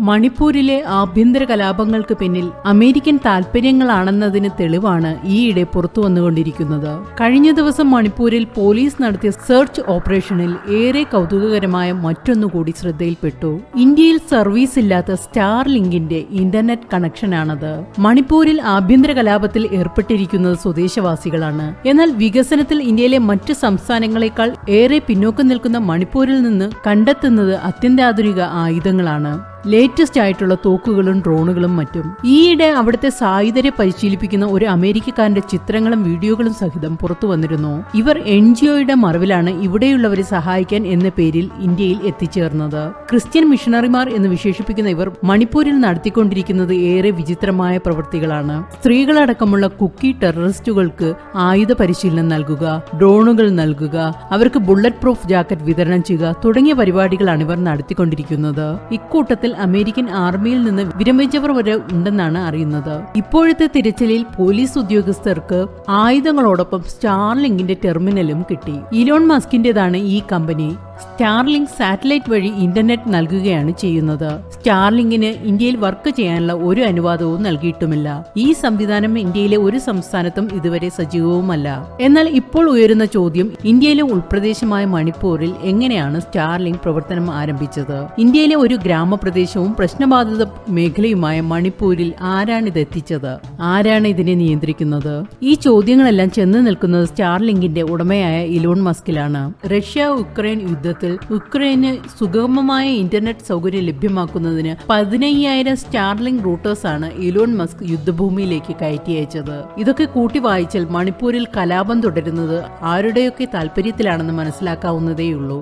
മണിപ്പൂരിലെ ആഭ്യന്തര കലാപങ്ങൾക്ക് പിന്നിൽ അമേരിക്കൻ താൽപര്യങ്ങളാണെന്നതിന് തെളിവാണ് ഈയിടെ പുറത്തു വന്നുകൊണ്ടിരിക്കുന്നത് കഴിഞ്ഞ ദിവസം മണിപ്പൂരിൽ പോലീസ് നടത്തിയ സെർച്ച് ഓപ്പറേഷനിൽ ഏറെ കൗതുകകരമായ മറ്റൊന്നുകൂടി ശ്രദ്ധയിൽപ്പെട്ടു. ഇന്ത്യയിൽ സർവീസ് ഇല്ലാത്ത സ്റ്റാർ ലിങ്കിന്റെ ഇന്റർനെറ്റ് കണക്ഷനാണത്. മണിപ്പൂരിൽ ആഭ്യന്തര കലാപത്തിൽ ഏർപ്പെട്ടിരിക്കുന്നത് സ്വദേശവാസികളാണ്. എന്നാൽ വികസനത്തിൽ ഇന്ത്യയിലെ മറ്റ് സംസ്ഥാനങ്ങളെക്കാൾ ഏറെ പിന്നോക്കം നിൽക്കുന്ന മണിപ്പൂരിൽ നിന്ന് കണ്ടെത്തുന്നത് അത്യന്താധുനിക ആയുധങ്ങളാണ്. ലേറ്റസ്റ്റ് ആയിട്ടുള്ള തോക്കുകളും ഡ്രോണുകളും മറ്റും. ഈയിടെ അവിടുത്തെ സായുധരെ പരിശീലിപ്പിക്കുന്ന ഒരു അമേരിക്കക്കാരന്റെ ചിത്രങ്ങളും വീഡിയോകളും സഹിതം പുറത്തു വന്നിരുന്നു. ഇവർ എൻ ജിഒയുടെ മറവിലാണ് ഇവിടെയുള്ളവരെ സഹായിക്കാൻ എന്ന പേരിൽ ഇന്ത്യയിൽ എത്തിച്ചേർന്നത്. ക്രിസ്ത്യൻ മിഷണറിമാർ എന്ന് വിശേഷിപ്പിക്കുന്ന ഇവർ മണിപ്പൂരിൽ നടത്തിക്കൊണ്ടിരിക്കുന്നത് ഏറെ വിചിത്രമായ പ്രവൃത്തികളാണ്. സ്ത്രീകളടക്കമുള്ള കുക്കി ടെററിസ്റ്റുകൾക്ക് ആയുധ പരിശീലനം നൽകുക ഡ്രോണുകൾ നൽകുക അവർക്ക് ബുള്ളറ്റ് പ്രൂഫ് ജാക്കറ്റ് വിതരണം ചെയ്യുക തുടങ്ങിയ പരിപാടികളാണ് ഇവർ നടത്തിക്കൊണ്ടിരിക്കുന്നത്. ഇക്കൂട്ടത്തിൽ അമേരിക്കൻ ആർമിയിൽ നിന്ന് വിരമിച്ചവർ വരെ ഉണ്ടെന്നാണ് അറിയുന്നത്. ഇപ്പോഴത്തെ തിരച്ചിലിൽ പോലീസ് ഉദ്യോഗസ്ഥർക്ക് ആയുധങ്ങളോടൊപ്പം സ്റ്റാർലിങ്കിന്റെ ടെർമിനലും കിട്ടി. ഇലോൺ മസ്കിന്റേതാണ് ഈ കമ്പനി. സ്റ്റാർലിങ്ക് സാറ്റലൈറ്റ് വഴി ഇന്റർനെറ്റ് നൽകുകയാണ് ചെയ്യുന്നത്. സ്റ്റാർലിങ്കിന് ഇന്ത്യയിൽ വർക്ക് ചെയ്യാനുള്ള ഒരു അനുവാദവും നൽകിയിട്ടുമില്ല. ഈ സംവിധാനം ഇന്ത്യയിലെ ഒരു സംസ്ഥാനത്തും ഇതുവരെ സജീവവുമല്ല. എന്നാൽ ഇപ്പോൾ ഉയരുന്ന ചോദ്യം ഇന്ത്യയിലെ ഉൾപ്രദേശമായ മണിപ്പൂരിൽ എങ്ങനെയാണ് സ്റ്റാർലിങ്ക് പ്രവർത്തനം ആരംഭിച്ചത്? ഇന്ത്യയിലെ ഒരു ഗ്രാമപ്രദേശവും പ്രശ്നബാധിത മേഖലയുമായ മണിപ്പൂരിൽ ആരാണിത് എത്തിച്ചത് ആരാണ് ഇതിനെ നിയന്ത്രിക്കുന്നത്? ഈ ചോദ്യങ്ങളെല്ലാം ചെന്ന് നിൽക്കുന്നത് സ്റ്റാർലിങ്കിന്റെ ഉടമയായ ഇലോൺ മസ്കിലാണ്. റഷ്യ ഉക്രൈൻ യുദ്ധത്തിൽ ഉക്രൈന് സുഗമമായ ഇന്റർനെറ്റ് സൗകര്യം ലഭ്യമാക്കുന്നതിന് പതിനയ്യായിരം സ്റ്റാർലിംഗ് റൂട്ടേഴ്സ് ആണ് ഇലോൺ മസ്ക് യുദ്ധഭൂമിയിലേക്ക് കയറ്റി അയച്ചത്. ഇതൊക്കെ കൂട്ടി വായിച്ചാൽ മണിപ്പൂരിൽ കലാപം തുടരുന്നത് ആരുടെയൊക്കെ താല്പര്യത്തിലാണെന്ന് മനസ്സിലാക്കാവുന്നതേയുള്ളൂ.